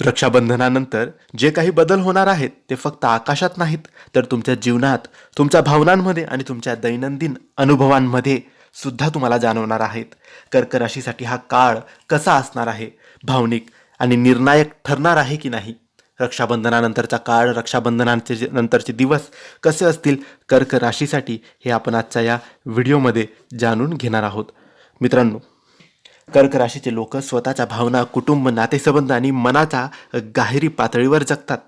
रक्षाबंधनानंतर जे काही बदल होणार आहेत ते फक्त आकाशात नाहीत तर तुमच्या जीवनात तुमच्या भावनांमध्ये आणि तुमच्या दैनंदिन अनुभवांमध्ये सुद्धा तुम्हाला जाणवणार आहेत. कर्क राशीसाठी हा काळ कसा असणार आहे? भावनिक आणि निर्णायक ठरणार आहे की नाही? रक्षाबंधनानंतरचा काळ रक्षाबंधनाचे नंतरचे दिवस कसे असतील? कर्क राशीसाठी हे आपण आजच्या या व्हिडिओमध्ये जाणून घेणार आहोत. मित्रांनो कर्क राशीचे लोक स्वतःच्या भावना कुटुंब नातेसंबंध आणि मनाच्या गाहेरी पातळीवर जगतात.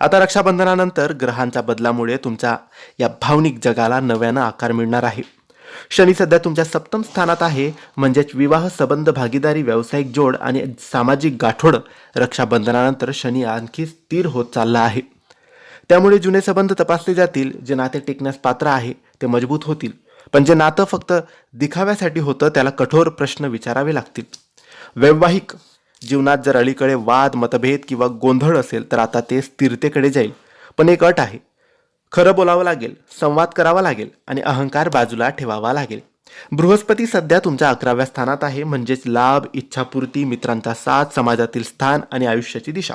आता रक्षाबंधनानंतर ग्रहांच्या बदलामुळे तुमच्या या भावनिक जगाला नव्यानं आकार मिळणार आहे. शनी सध्या तुमच्या सप्तम स्थानात आहे म्हणजेच विवाह संबंध भागीदारी व्यावसायिक जोड आणि सामाजिक गाठोड रक्षाबंधनानंतर शनी आणखी स्थिर होत चालला आहे. त्यामुळे जुने संबंध तपासले जातील जे नाते टिकण्यास पात्र आहे ते मजबूत होतील. पण जे नातं फक्त दिखाव्यासाठी होतं त्याला कठोर प्रश्न विचारावे लागतील. वैवाहिक जीवनात जर अलीकडे वाद मतभेद किंवा गोंधळ असेल तर आता ते स्थिरतेकडे जाईल. पण एक अट आहे. खरं बोलावं लागेल संवाद करावा लागेल आणि अहंकार बाजूला ठेवावा लागेल. बृहस्पती सध्या तुमच्या अकराव्या स्थानात आहे म्हणजेच लाभ इच्छापूर्ती मित्रांचा साथ समाजातील स्थान आणि आयुष्याची दिशा.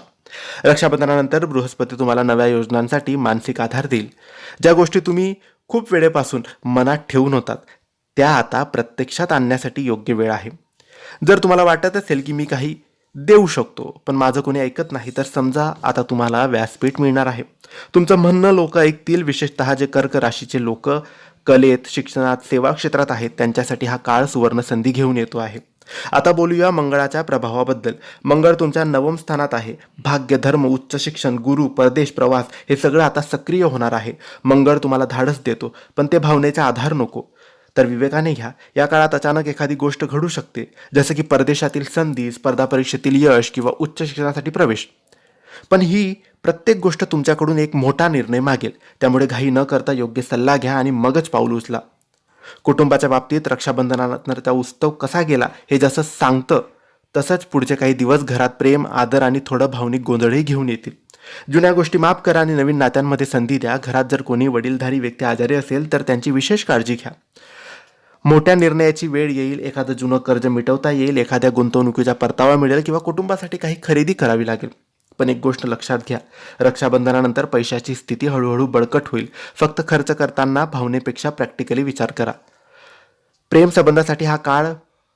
रक्षाबंधनानंतर बृहस्पती तुम्हाला नव्या योजनांसाठी मानसिक आधार देईल. ज्या गोष्टी तुम्ही खूप वेळेपासून मनात ठेवून होतात. त्या आता प्रत्यक्षात आणण्यासाठी योग्य वेळ आहे. जर तुम्हाला वाटत असेल की मी काही देऊ शकतो पण माझं कोणी ऐकत नाही तर समजा आता तुम्हाला व्यासपीठ मिळणार आहे. तुमचं म्हणणं लोक ऐकतील. विशेषतः जे कर्क राशीचे लोक कलेत शिक्षणात सेवा क्षेत्रात आहेत त्यांच्यासाठी हा काळ सुवर्ण संधी घेऊन येतो आहे. आता बोलूया मंगळाच्या प्रभावाबद्दल. मंगळ तुमच्या नवम स्थानात आहे. भाग्य धर्म उच्च शिक्षण गुरु परदेश प्रवास हे सगळं आता सक्रिय होणार आहे. मंगळ तुम्हाला धाडस देतो पण ते भावनेचा आधार नको. तर विवेकाने घ्या या काळात अचानक एखादी गोष्ट घडू शकते जसं की परदेशातील संधी स्पर्धा परीक्षेतील यश किंवा उच्च शिक्षणासाठी प्रवेश. पण ही प्रत्येक गोष्ट तुमच्याकडून एक मोठा निर्णय मागेल. त्यामुळे घाई न करता योग्य सल्ला घ्या आणि मगच पाऊल उचला. कुटुंबाच्या बाबतीत रक्षाबंधनानंतरचा उत्सव कसा गेला हे जसं सांगतं तसंच पुढचे काही दिवस घरात प्रेम आदर आणि थोडं भावनिक गोंधळही घेऊन येतील. जुन्या गोष्टी माफ करा आणि नवीन नात्यांमध्ये संधी द्या. घरात जर कोणी वडीलधारी व्यक्ती आजारी असेल तर त्यांची विशेष काळजी घ्या. मोठ्या निर्णयाची वेळ येईल एखादं जुनं कर्ज मिटवता येईल एखाद्या गुंतवणुकीचा परतावा मिळेल किंवा कुटुंबासाठी काही खरेदी करावी लागेल. पण एक गोष्ट लक्षात घ्या. रक्षाबंधनानंतर पैशाची स्थिती हळूहळू बळकट होईल. फक्त खर्च करताना भावनेपेक्षा प्रॅक्टिकली विचार करा. प्रेम संबंधासाठी हा काळ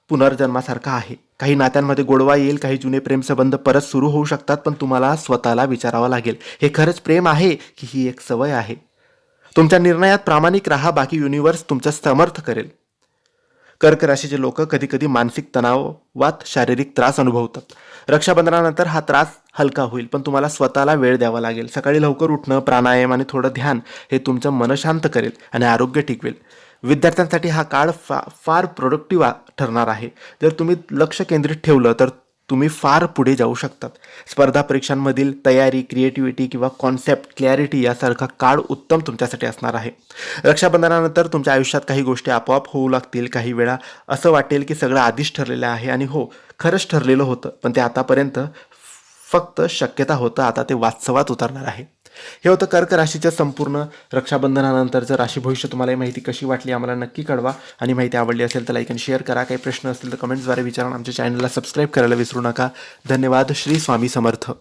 पुनर्जन्मासारखा आहे. काही नात्यांमध्ये गोडवा येईल काही जुने प्रेमसंबंध परत सुरू होऊ शकतात पण तुम्हाला स्वतःला विचारावं लागेल. हे खरंच प्रेम आहे की ही एक सवय आहे? तुमच्या निर्णयात प्रामाणिक राहा बाकी युनिवर्स तुमचं समर्थ करेल. कर्क राशीचे लोक कधीकधी मानसिक तणावात शारीरिक त्रास अनुभवतात. रक्षाबंधनानंतर हा त्रास हलका होईल पण तुम्हाला स्वतःला वेळ द्यावा लागेल. सकाळी लवकर उठणं प्राणायाम आणि थोडं ध्यान हे तुमचं मन शांत करेल आणि आरोग्य टिकवेल. विद्यार्थ्यांसाठी हा काळ फा फार प्रोडक्टिव्ह ठरणार आहे. जर तुम्ही लक्ष केंद्रित ठेवलं तर तुम्ही फार पुढे जाऊ शकतात. स्पर्धा परीक्षांमधील तयारी क्रिएटिव्हिटी किंवा कॉन्सेप्ट क्लॅरिटी यासारखा काळ उत्तम तुमच्यासाठी असणार आहे. रक्षाबंधनानंतर तुमच्या आयुष्यात काही गोष्टी आपोआप होऊ लागतील. काही वेळा असं वाटेल की सगळं आधीच ठरलेलं आहे आणि हो खरंच ठरलेलं होतं पण ते आतापर्यंत फक्त शक्यता होतं आता ते वास्तवात उतरणार आहे. हे होतं कर्क राशीच्या संपूर्ण रक्षाबंधनानंतरचं राशी. भविष्य तुम्हाला ही माहिती कशी वाटली आम्हाला नक्की कळवा. आणि माहिती आवडली असेल तर लाईक आणि शेअर करा. काही प्रश्न असतील तर कमेंट्सद्वारे विचारून आमच्या चॅनलला सबस्क्राईब करायला विसरू नका. धन्यवाद. श्री स्वामी समर्थ.